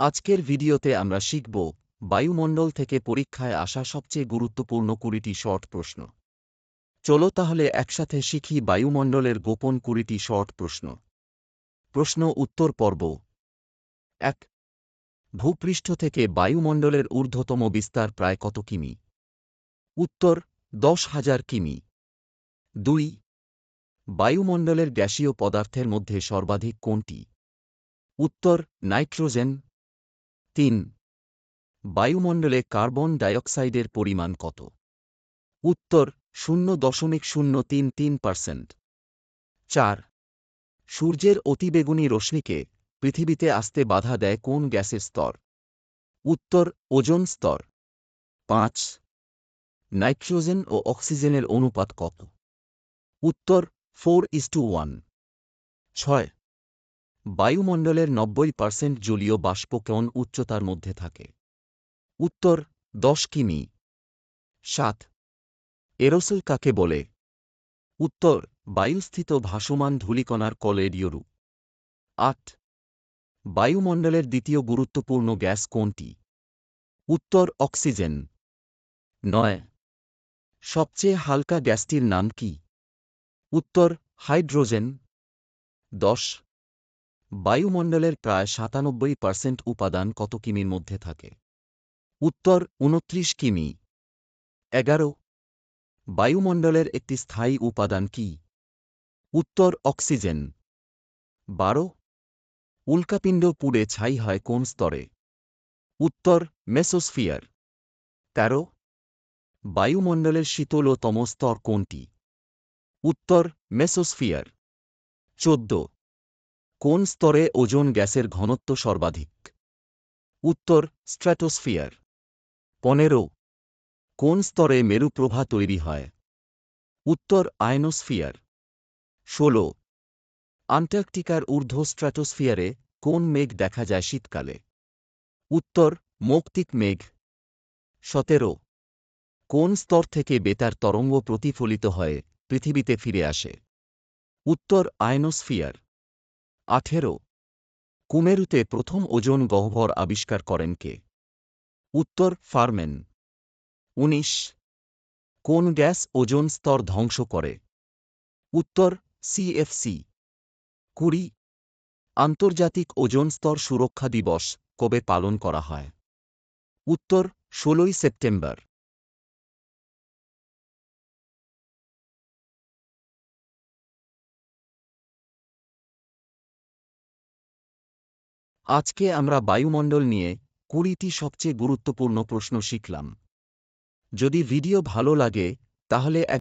আজকের ভিডিওতে আমরা শিখব বায়ুমণ্ডল থেকে পরীক্ষায় আসা সবচেয়ে গুরুত্বপূর্ণ কুড়িটি শর্ট প্রশ্ন। চলো তাহলে একসাথে শিখি বায়ুমণ্ডলের গোপন কুড়িটি শর্ট প্রশ্ন। প্রশ্ন উত্তর পর্ব। এক, ভূপৃষ্ঠ থেকে বায়ুমণ্ডলের ঊর্ধ্বতম বিস্তার প্রায় কত কিমি? উত্তর, দশ হাজার কিমি। দুই, বায়ুমণ্ডলের গ্যাসীয় পদার্থের মধ্যে সর্বাধিক কোনটি? উত্তর, নাইট্রোজেন তিন, বায়ুমণ্ডলে কার্বন ডাইঅক্সাইডের পরিমাণ কত? উত্তর, শূন্য দশমিক শূন্য তিন তিন পার্সেন্ট। চার, সূর্যের অতিবেগুনি রশ্মিকে পৃথিবীতে আসতে বাধা দেয় কোন গ্যাসের স্তর? উত্তর, ওজন স্তর। পাঁচ, নাইট্রোজেন ও অক্সিজেনের অনুপাত কত? উত্তর, ফোর ইস টু ওয়ান। ছয় বায়ুমণ্ডলের নব্বই পার্সেন্ট জলীয় বাষ্প উচ্চতার মধ্যে থাকে। উত্তর, দশ কিমি। সাত, এরোসেল কাকে বলে? উত্তর, বায়ুস্থিত ভাসমান ধূলিকণার কলেরীয় রূপ আট, বায়ুমণ্ডলের দ্বিতীয় গুরুত্বপূর্ণ গ্যাস কোনটি? উত্তর, অক্সিজেন। নয়, সবচেয়ে হালকা গ্যাসটির নাম কি? উত্তর, হাইড্রোজেন। দশ বায়ুমণ্ডলের প্রায় সাতানব্বই পার্সেন্ট উপাদান কত কিমির মধ্যে থাকে? উত্তর উনত্রিশ কিমি। এগারো। বায়ুমণ্ডলের একটি স্থায়ী উপাদান কি? উত্তর, অক্সিজেন। বারো। উল্কাপিণ্ড পুড়ে ছাই হয় কোন স্তরে? উত্তর, মেসোস্ফিয়ার। তেরো। বায়ুমণ্ডলের শীতল শীতলতম স্তর কোনটি? উত্তর, মেসোস্ফিয়ার। চোদ্দ। কোন স্তরে ওজন গ্যাসের ঘনত্ব সর্বাধিক? উত্তর স্ট্র্যাটোস্ফিয়ার পনেরো, কোন স্তরে মেরুপ্রভা তৈরি হয়? উত্তর আয়নোস্ফিয়ার ষোল, আন্টার্কটিকার ঊর্ধ্ব স্ট্র্যাটোস্ফিয়ারে কোন মেঘ দেখা যায় শীতকালে? উত্তর, মৌক্তিক মেঘ। সতেরো, কোন স্তর থেকে বেতার তরঙ্গ প্রতিফলিত হয়ে পৃথিবীতে ফিরে আসে? উত্তর আয়নোস্ফিয়ার আঠেরো। কুমেরুতে প্রথম ওজন গহ্বর আবিষ্কার করেন কে? উত্তর, ফার্মেন। উনিশ। কোন গ্যাস ওজন স্তর ধ্বংস করে? উত্তর সিএফসি কুড়ি। আন্তর্জাতিক ওজন স্তর সুরক্ষা দিবস কবে পালন করা হয়? উত্তর, ষোলোই সেপ্টেম্বর। আজকে আমরা বায়ুমণ্ডল নিয়ে কুড়িটি সবচেয়ে গুরুত্বপূর্ণ প্রশ্ন শিখলাম। যদি ভিডিও ভালো লাগে তাহলে